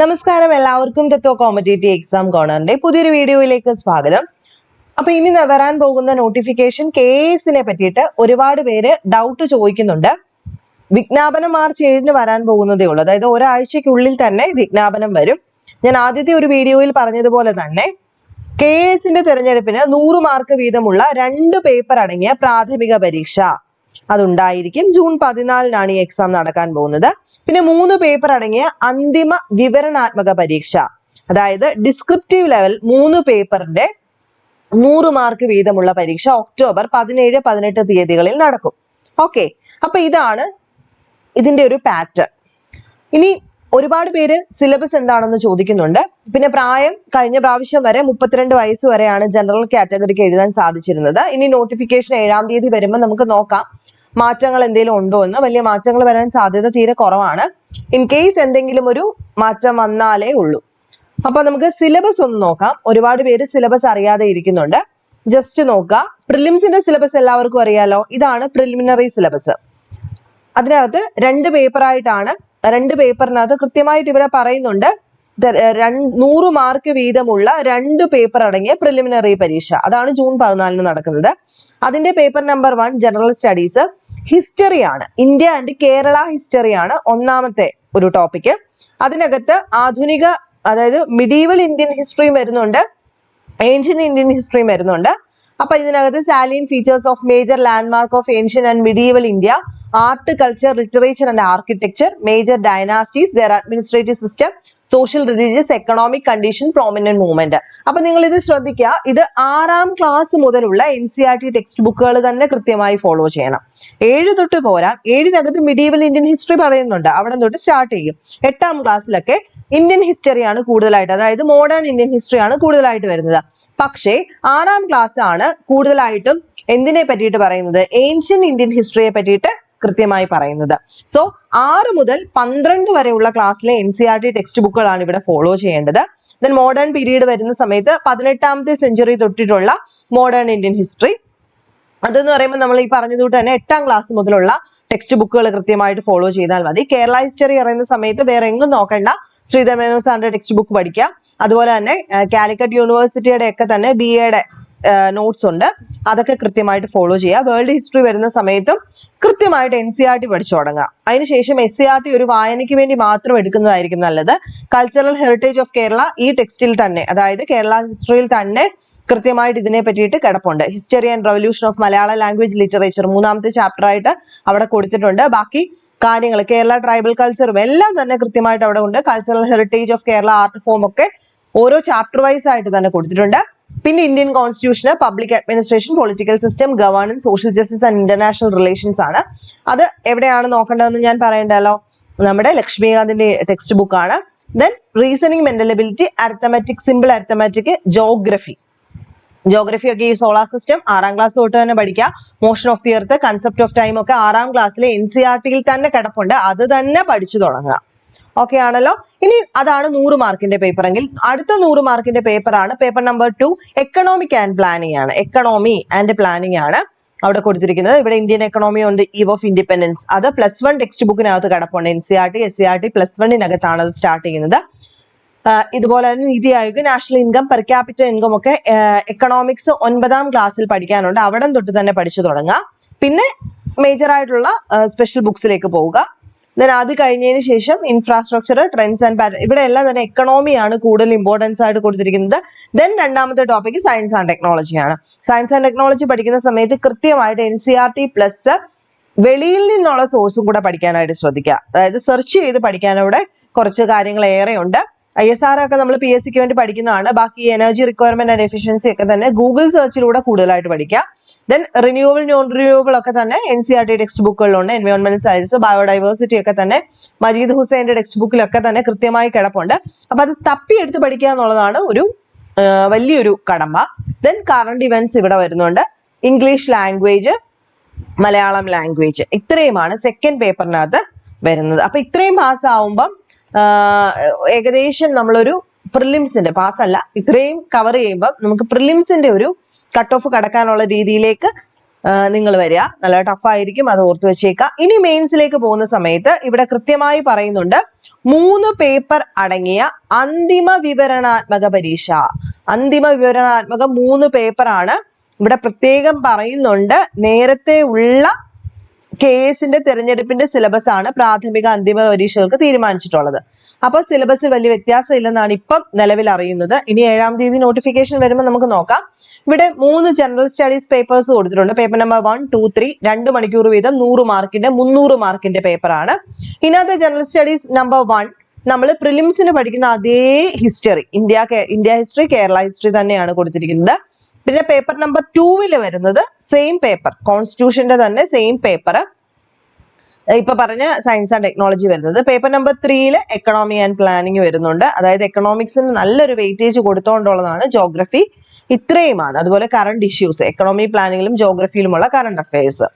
നമസ്കാരം. എല്ലാവർക്കും തത്വ competitive exam കോർണറിന്റെ പുതിയൊരു വീഡിയോയിലേക്ക് സ്വാഗതം. അപ്പൊ ഇനി വരാൻ പോകുന്ന നോട്ടിഫിക്കേഷൻ കേസിനെ പറ്റിയിട്ട് ഒരുപാട് പേര് ഡൗട്ട് ചോദിക്കുന്നുണ്ട്. വിജ്ഞാപനം മാർച്ച് ഏഴിന് വരാൻ പോകുന്നതേ ഉള്ളൂ. അതായത് ഒരാഴ്ചക്കുള്ളിൽ തന്നെ വിജ്ഞാപനം വരും. ഞാൻ ആദ്യത്തെ ഒരു വീഡിയോയിൽ പറഞ്ഞതുപോലെ തന്നെ കെ എസിന്റെ തെരഞ്ഞെടുപ്പിന് നൂറ് മാർക്ക് വീതമുള്ള രണ്ട് പേപ്പർ അടങ്ങിയ പ്രാഥമിക പരീക്ഷ. അതുണ്ടായിരിക്കും. ജൂൺ പതിനാലിനാണ് ഈ എക്സാം നടക്കാൻ പോകുന്നത്. പിന്നെ മൂന്ന് പേപ്പർ അടങ്ങിയ അന്തിമ വിവരണാത്മക പരീക്ഷ. അതായത് ഡിസ്ക്രിപ്റ്റീവ് ലെവൽ മൂന്ന് പേപ്പറിന്റെ നൂറ് മാർക്ക് വീതമുള്ള പരീക്ഷ ഒക്ടോബർ പതിനേഴ് പതിനെട്ട് തീയതികളിൽ നടക്കും. ഓക്കെ അപ്പൊ ഇതാണ് ഇതിന്റെ ഒരു പാറ്റേൺ ഇനി ഒരുപാട് പേര് സിലബസ് എന്താണെന്ന് ചോദിക്കുന്നുണ്ട്. പിന്നെ പ്രായം കഴിഞ്ഞ പ്രാവശ്യം വരെ മുപ്പത്തിരണ്ട് വയസ്സ് വരെയാണ് ജനറൽ കാറ്റഗറിക്ക് എഴുതാൻ സാധിച്ചിരുന്നത്. ഇനി നോട്ടിഫിക്കേഷൻ ഏഴാം തീയതി വരുമ്പോൾ നമുക്ക് നോക്കാം. മാറ്റങ്ങൾ എന്തെങ്കിലും ഉണ്ടോ എന്ന്. വലിയ മാറ്റങ്ങൾ വരാൻ സാധ്യത തീരെ കുറവാണ്. ഇൻ കേസ് എന്തെങ്കിലും ഒരു മാറ്റം വന്നാലേ ഉള്ളൂ. അപ്പൊ നമുക്ക് സിലബസ് ഒന്ന് നോക്കാം. ഒരുപാട് പേര് സിലബസ് അറിയാതെ ഇരിക്കുന്നുണ്ട്. ജസ്റ്റ് നോക്കുക. പ്രിലിംസിന്റെ സിലബസ് എല്ലാവർക്കും അറിയാലോ. ഇതാണ് പ്രിലിമിനറി സിലബസ് അതിനകത്ത് രണ്ട് പേപ്പറായിട്ടാണ് രണ്ട് പേപ്പറിനകത്ത് കൃത്യമായിട്ട് ഇവിടെ പറയുന്നുണ്ട്. നൂറ് മാർക്ക് വീതമുള്ള രണ്ട് പേപ്പർ അടങ്ങിയ പ്രിലിമിനറി പരീക്ഷ. അതാണ് ജൂൺ പതിനാലിന് നടക്കുന്നത്. അതിന്റെ paper number one general studies history ആണ്. ഇന്ത്യ ആൻഡ് കേരള ഹിസ്റ്ററി ആണ് ഒന്നാമത്തെ ഒരു ടോപ്പിക് അതിനകത്ത് ആധുനിക അതായത് മിഡീവൽ ഇന്ത്യൻ ഹിസ്റ്ററിയും വരുന്നുണ്ട്. ഏൻഷ്യൻ ഇന്ത്യൻ ഹിസ്റ്ററിയും വരുന്നുണ്ട്. അപ്പൊ ഇതിനകത്ത് salient features of major landmark of ancient and medieval India art culture literature and architecture major dynasties their administrative system social religious economic condition prominent movement അപ്പൊ നിങ്ങൾ ഇത് ശ്രദ്ധിക്കുക. ഇത് ആറാം ക്ലാസ് മുതലുള്ള N C R T text ബുക്കുകൾ തന്നെ കൃത്യമായി ഫോളോ ചെയ്യണം. ഏഴ് തൊട്ട് പോരാ. ഏഴിനകത്ത് മിഡീവൽ ഇന്ത്യൻ ഹിസ്റ്ററി പറയുന്നുണ്ട്. അവിടെ തൊട്ട് സ്റ്റാർട്ട് ചെയ്യും. എട്ടാം ക്ലാസ്സിലൊക്കെ ഇന്ത്യൻ ഹിസ്റ്ററിയാണ് കൂടുതലായിട്ട് അതായത് മോഡേൺ ഇന്ത്യൻ ഹിസ്റ്ററിയാണ് കൂടുതലായിട്ട് വരുന്നത്. പക്ഷേ ആറാം ക്ലാസ് ആണ് കൂടുതലായിട്ടും എന്തിനെ പറ്റിയിട്ട് പറയുന്നത്? ഏൻഷ്യൻ ഇന്ത്യൻ ഹിസ്റ്ററിയെ പറ്റിയിട്ട് കൃത്യമായി പറയുന്നത്. സോ ആറ് മുതൽ പന്ത്രണ്ട് വരെയുള്ള ക്ലാസ്സിലെ N C R T text ബുക്കുകളാണ് ഇവിടെ ഫോളോ ചെയ്യേണ്ടത്. ദെൻ മോഡേൺ പീരീഡ് വരുന്ന സമയത്ത് പതിനെട്ടാമത്തെ സെഞ്ചുറി തൊട്ടിട്ടുള്ള മോഡേൺ ഇന്ത്യൻ ഹിസ്റ്ററി അതെന്ന് പറയുമ്പോൾ നമ്മൾ ഈ പറഞ്ഞത് കൊണ്ട് തന്നെ എട്ടാം ക്ലാസ് മുതലുള്ള ടെക്സ്റ്റ് ബുക്കുകൾ കൃത്യമായിട്ട് ഫോളോ ചെയ്താൽ മതി. കേരള ഹിസ്റ്ററി അറിയുന്ന സമയത്ത് വേറെ എങ്ങും നോക്കണ്ട. ശ്രീധർ മേനോൻ സാറിന്റെ ടെക്സ്റ്റ് ബുക്ക് പഠിക്കാം അതുപോലെ തന്നെ കാലിക്കറ്റ് യൂണിവേഴ്സിറ്റിയുടെ ഒക്കെ തന്നെ ബി എയുടെ നോട്ട്സ് ഉണ്ട്. അതൊക്കെ കൃത്യമായിട്ട് ഫോളോ ചെയ്യുക. വേൾഡ് ഹിസ്റ്ററി വരുന്ന സമയത്തും കൃത്യമായിട്ട് എൻ സി ആർ ടി പഠിച്ചു തുടങ്ങുക. അതിനുശേഷം എസ് സി ആർ ടി ഒരു വായനയ്ക്ക് വേണ്ടി മാത്രം എടുക്കുന്നതായിരിക്കും നല്ലത്. കൾച്ചറൽ ഹെറിറ്റേജ് ഓഫ് കേരള ഈ ടെക്സ്റ്റിൽ തന്നെ അതായത് കേരള ഹിസ്റ്ററിയിൽ തന്നെ കൃത്യമായിട്ട് ഇതിനെ പറ്റിയിട്ട് കിടപ്പുണ്ട്. History and revolution of Malayalam language literature മൂന്നാമത്തെ ചാപ്റ്റർ ആയിട്ട് അവിടെ കൊടുത്തിട്ടുണ്ട്. ബാക്കി കാര്യങ്ങൾ കേരള ട്രൈബൽ കൾച്ചറും എല്ലാം തന്നെ കൃത്യമായിട്ട് അവിടെ ഉണ്ട്. Cultural heritage of Kerala art form ഒക്കെ ഓരോ ചാപ്റ്റർ വൈസ് ആയിട്ട് തന്നെ കൊടുത്തിട്ടുണ്ട്. പിന്നെ Indian കോൺസ്റ്റിറ്റ്യൂഷന് public administration political system governance social justice and international relations ആണ്. അത് എവിടെയാണ് നോക്കേണ്ടതെന്ന് ഞാൻ പറയണ്ടല്ലോ? നമ്മുടെ ലക്ഷ്മികാന്തിന്റെ ടെക്സ്റ്റ് ബുക്കാണ് then reasoning mental ability arithmetic simple arithmetic geography geography ഒക്കെ ഈ സോളാർ സിസ്റ്റം ആറാം ക്ലാസ് തൊട്ട് തന്നെ പഠിക്കുക. Motion of the earth concept of time ഒക്കെ ആറാം ക്ലാസ്സിലെ എൻ സി ആർ ടിയിൽ തന്നെ കിടപ്പുണ്ട്. അത് തന്നെ പഠിച്ചു തുടങ്ങുക. ഓക്കെ ആണല്ലോ? ഇനി അതാണ് നൂറ് മാർക്കിന്റെ പേപ്പർ എങ്കിൽ അടുത്ത നൂറ് മാർക്കിന്റെ പേപ്പർ ആണ് paper number two economic and planning ആണ്. എക്കണോമി ആൻഡ് പ്ലാനിങ് ആണ് അവിടെ കൊടുത്തിരിക്കുന്നത്. ഇവിടെ ഇന്ത്യൻ എക്കണോമി ഉണ്ട് ഈവ് ഓഫ് ഇൻഡിപെൻഡൻസ് അത് പ്ലസ് വൺ ടെക്സ്റ്റ് ബുക്കിനകത്ത് കിടപ്പുണ്ട്. N C R T S C R T plus വണ്ണിനകത്താണ് അത് സ്റ്റാർട്ട് ചെയ്യുന്നത്. ഇതുപോലെ തന്നെ NITI Aayog national income per capital income ഒക്കെ എക്കണോമിക്സ് ഒൻപതാം ക്ലാസ്സിൽ പഠിക്കാനുണ്ട്. അവിടെ തൊട്ട് തന്നെ പഠിച്ചു തുടങ്ങുക പിന്നെ മേജർ ആയിട്ടുള്ള സ്പെഷ്യൽ ബുക്സിലേക്ക് പോവുക. ദെൻ അത് കഴിഞ്ഞതിന് ശേഷം ഇൻഫ്രാസ്ട്രക്ചർ ട്രെൻഡ്സ് ആൻഡ് പാറ്റേൺ ഇവിടെ എല്ലാം തന്നെ എക്കണോമിയാണ് കൂടുതൽ ഇമ്പോർട്ടൻസ് ആയിട്ട് കൊടുത്തിരിക്കുന്നത്. ദെൻ രണ്ടാമത്തെ ടോപ്പിക് സയൻസ് ആൻഡ് ടെക്നോളജിയാണ് സയൻസ് ആൻഡ് ടെക്നോളജി പഠിക്കുന്ന സമയത്ത് കൃത്യമായിട്ട് N C R T plus വെളിയിൽ നിന്നുള്ള സോഴ്സും കൂടെ പഠിക്കാനായിട്ട് ശ്രദ്ധിക്കുക. അതായത് സെർച്ച് ചെയ്ത് പഠിക്കാനവിടെ കുറച്ച് കാര്യങ്ങൾ ഏറെയുണ്ട്. ഐ എസ് ആർ ഒക്കെ നമ്മൾ പി എസ് സിക്ക് വേണ്ടി പഠിക്കുന്നതാണ്. ബാക്കി എനർജി റിക്വയർമെന്റ് ആൻഡ് എഫിഷ്യൻസി ഒക്കെ തന്നെ ഗൂഗിൾ സെർച്ചിലൂടെ കൂടുതലായിട്ട് പഠിക്കുക ദെൻ റിന്യൂവൽ നോൺ റിന്യൂവൽ ഒക്കെ തന്നെ N C R T text ബുക്കുകളിലുണ്ട് environment science biodiversity ഒക്കെ തന്നെ മജീദ് ഹുസൈന്റെ ടെക്സ്റ്റ് ബുക്കിലൊക്കെ തന്നെ കൃത്യമായി കിടപ്പുണ്ട്. അപ്പൊ അത് തപ്പിയെടുത്ത് പഠിക്കുക എന്നുള്ളതാണ് ഒരു വലിയൊരു കടമ്പ ദെൻ കറണ്ട് ഇവന്റ്സ് ഇവിടെ വരുന്നുണ്ട്. ഇംഗ്ലീഷ് ലാംഗ്വേജ് മലയാളം ലാംഗ്വേജ് ഇത്രയുമാണ് സെക്കൻഡ് പേപ്പറിനകത്ത് വരുന്നത്. അപ്പൊ ഇത്രയും പാസ് ആവുമ്പം ഏകദേശം നമ്മളൊരു പ്രിലിംസിന്റെ പാസ് അല്ല. ഇത്രയും കവർ ചെയ്യുമ്പോൾ നമുക്ക് പ്രിലിംസിന്റെ ഒരു കട്ട് ഓഫ് കടക്കാനുള്ള രീതിയിലേക്ക് നിങ്ങൾ വരിക. നല്ല ടഫായിരിക്കും അത് ഓർത്ത് വെച്ചേക്കുക. ഇനി മെയിൻസിലേക്ക് പോകുന്ന സമയത്ത് ഇവിടെ കൃത്യമായി പറയുന്നുണ്ട് മൂന്ന് പേപ്പർ അടങ്ങിയ അന്തിമ വിവരണാത്മക പരീക്ഷ. അന്തിമ വിവരണാത്മക മൂന്ന് പേപ്പറാണ് ഇവിടെ പ്രത്യേകം പറയുന്നുണ്ട് നേരത്തെ ഉള്ള കെ എസിന്റെ തെരഞ്ഞെടുപ്പിന്റെ സിലബസ് ആണ് പ്രാഥമിക അന്തിമ പരീക്ഷകൾക്ക് തീരുമാനിച്ചിട്ടുള്ളത്. അപ്പൊ സിലബസിൽ വലിയ വ്യത്യാസം ഇല്ലെന്നാണ് ഇപ്പം നിലവിൽ അറിയുന്നത്. ഇനി ഏഴാം തീയതി നോട്ടിഫിക്കേഷൻ വരുമ്പോൾ നമുക്ക് നോക്കാം. ഇവിടെ മൂന്ന് ജനറൽ സ്റ്റഡീസ് പേപ്പേഴ്സ് കൊടുത്തിട്ടുണ്ട്. Paper number one two three രണ്ട് മണിക്കൂർ വീതം നൂറ് മാർക്കിന്റെ മുന്നൂറ് മാർക്കിന്റെ പേപ്പറാണ് ഇതിനകത്ത് ജനറൽ സ്റ്റഡീസ് നമ്പർ വൺ നമ്മൾ പ്രിലിംസിന് പഠിക്കുന്ന അതേ history India India history Kerala history തന്നെയാണ് കൊടുത്തിരിക്കുന്നത്. പിന്നെ പേപ്പർ നമ്പർ ടൂവിൽ വരുന്നത് സെയിം പേപ്പർ കോൺസ്റ്റിറ്റ്യൂഷന്റെ തന്നെ സെയിം പേപ്പർ ഇപ്പൊ പറഞ്ഞ സയൻസ് ആൻഡ് ടെക്നോളജി വരുന്നത്. പേപ്പർ നമ്പർ ത്രീയിൽ എക്കണോമി ആൻഡ് പ്ലാനിങ് വരുന്നുണ്ട്. അതായത് എക്കണോമിക്സിന് നല്ലൊരു വെയിറ്റേജ് കൊടുത്തോണ്ടുള്ളതാണ് ജോഗ്രഫി ഇത്രയുമാണ്. അതുപോലെ കറണ്ട് ഇഷ്യൂസ് എക്കണോമി പ്ലാനിങ്ങിലും ജോഗ്രഫിയിലുമുള്ള കറണ്ട് അഫയേഴ്സ്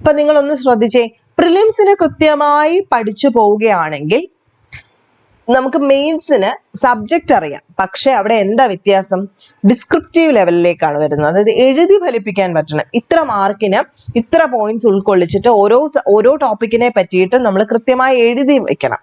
അപ്പൊ നിങ്ങളൊന്ന് ശ്രദ്ധിച്ചേ. പ്രിലിംസിന് കൃത്യമായി പഠിച്ചു പോവുകയാണെങ്കിൽ നമുക്ക് മെയിൻസിന് സബ്ജക്റ്റ് അറിയാം. പക്ഷെ അവിടെ എന്താ വ്യത്യാസം? ഡിസ്ക്രിപ്റ്റീവ് ലെവലിലേക്കാണ് വരുന്നത്. അതായത് എഴുതി ഫലിപ്പിക്കാൻ പറ്റണം. ഇത്ര മാർക്കിന് ഇത്ര പോയിന്റ്സ് ഉൾക്കൊള്ളിച്ചിട്ട് ഓരോ ഓരോ ടോപ്പിക്കിനെ പറ്റിയിട്ട് നമ്മൾ കൃത്യമായി എഴുതി വെക്കണം.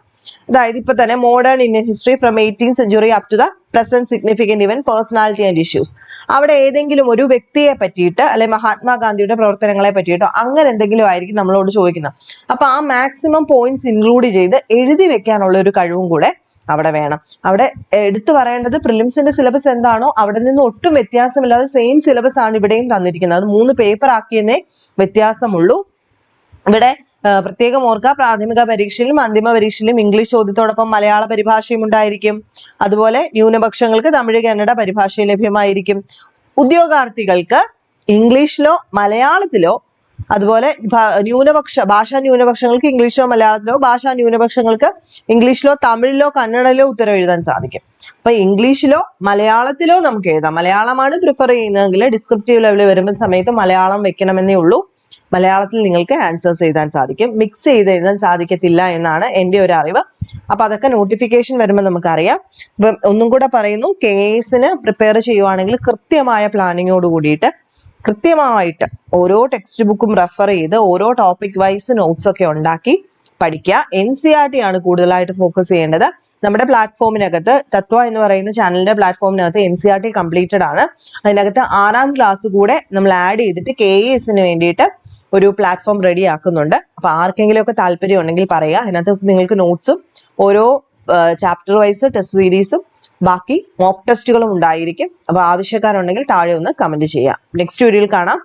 അതായത് ഇപ്പൊ തന്നെ modern Indian history from eighteen century up to the present significant even personality and issues അവിടെ ഏതെങ്കിലും ഒരു വ്യക്തിയെ പറ്റിയിട്ട് അല്ലെ മഹാത്മാഗാന്ധിയുടെ പ്രവർത്തനങ്ങളെ പറ്റിയിട്ടോ അങ്ങനെ എന്തെങ്കിലും ആയിരിക്കും നമ്മളോട് ചോദിക്കുന്നത്. അപ്പൊ ആ മാക്സിമം പോയിന്റ്സ് ഇൻക്ലൂഡ് ചെയ്ത് എഴുതി വെക്കാനുള്ള ഒരു കഴിവും കൂടെ അവിടെ വേണം. അവിടെ എടുത്തു പറയേണ്ടത് പ്രിലിംസിന്റെ സിലബസ് എന്താണോ അവിടെ നിന്ന് ഒട്ടും വ്യത്യാസമില്ലാതെ സെയിം സിലബസ് ആണ് ഇവിടെയും തന്നിരിക്കുന്നത്. അത് മൂന്ന് പേപ്പർ ആക്കിയെന്നേ വ്യത്യാസമുള്ളൂ. ഇവിടെ പ്രത്യേകം ഓർക്കുക പ്രാഥമിക പരീക്ഷയിലും അന്തിമ പരീക്ഷയിലും ഇംഗ്ലീഷ് ചോദ്യത്തോടൊപ്പം മലയാള പരിഭാഷയും ഉണ്ടായിരിക്കും. അതുപോലെ ന്യൂനപക്ഷങ്ങൾക്ക് തമിഴ് കന്നഡ പരിഭാഷയും ലഭ്യമായിരിക്കും. ഉദ്യോഗാർത്ഥികൾക്ക് ഇംഗ്ലീഷിലോ മലയാളത്തിലോ അതുപോലെ ന്യൂനപക്ഷ ഭാഷാ ന്യൂനപക്ഷങ്ങൾക്ക് ഇംഗ്ലീഷിലോ മലയാളത്തിലോ ഭാഷാ ന്യൂനപക്ഷങ്ങൾക്ക് ഇംഗ്ലീഷിലോ തമിഴിലോ കന്നഡയിലോ ഉത്തരം എഴുതാൻ സാധിക്കും. അപ്പൊ ഇംഗ്ലീഷിലോ മലയാളത്തിലോ നമുക്ക് എഴുതാം. മലയാളമാണ് പ്രിഫർ ചെയ്യുന്നതെങ്കിൽ ഡിസ്ക്രിപ്റ്റീവ് ലെവലിൽ വരുമ്പോൾ സമയത്ത് മലയാളം വെക്കണമെന്നേ ഉള്ളൂ. മലയാളത്തിൽ നിങ്ങൾക്ക് ആൻസേഴ്സ് എഴുതാൻ സാധിക്കും. മിക്സ് ചെയ്ത് എഴുതാൻ സാധിക്കത്തില്ല എന്നാണ് എന്റെ ഒരു അറിവ്. അപ്പൊ അതൊക്കെ നോട്ടിഫിക്കേഷൻ വരുമ്പോൾ നമുക്കറിയാം. ഒന്നും കൂടെ പറയുന്നു കേസിന് പ്രിപ്പയർ ചെയ്യുവാണെങ്കിൽ കൃത്യമായ പ്ലാനിങ്ങോട് കൂടിയിട്ട് കൃത്യമായിട്ട് ഓരോ ടെക്സ്റ്റ് ബുക്കും റെഫർ ചെയ്ത് ഓരോ ടോപ്പിക് വൈസ് നോട്ട്സ് ഒക്കെ ഉണ്ടാക്കി പഠിക്കുക. എൻ സി ആർ ടി ആണ് കൂടുതലായിട്ട് ഫോക്കസ് ചെയ്യേണ്ടത്. നമ്മുടെ പ്ലാറ്റ്ഫോമിനകത്ത് തത്വ എന്ന് പറയുന്ന ചാനലിന്റെ പ്ലാറ്റ്ഫോമിനകത്ത് N C R T completed ആണ്. അതിനകത്ത് ആറാം ക്ലാസ് കൂടെ നമ്മൾ ആഡ് ചെയ്തിട്ട് കെ എസിന് വേണ്ടിയിട്ട് ഒരു പ്ലാറ്റ്ഫോം റെഡി ആക്കുന്നുണ്ട്. അപ്പൊ ആർക്കെങ്കിലും ഒക്കെ താല്പര്യം ഉണ്ടെങ്കിൽ പറയുക. അതിനകത്ത് നിങ്ങൾക്ക് നോട്ട്സും ഓരോ ചാപ്റ്റർ വൈസ് ടെസ്റ്റ് സീരീസും ബാക്കി മോക്ക് ടെസ്റ്റുകളും ഉണ്ടായിരിക്കും. അപ്പൊ ആവശ്യക്കാരുണ്ടെങ്കിൽ താഴെ ഒന്ന് കമന്റ് ചെയ്യാം. നെക്സ്റ്റ് വീഡിയോയിൽ കാണാം.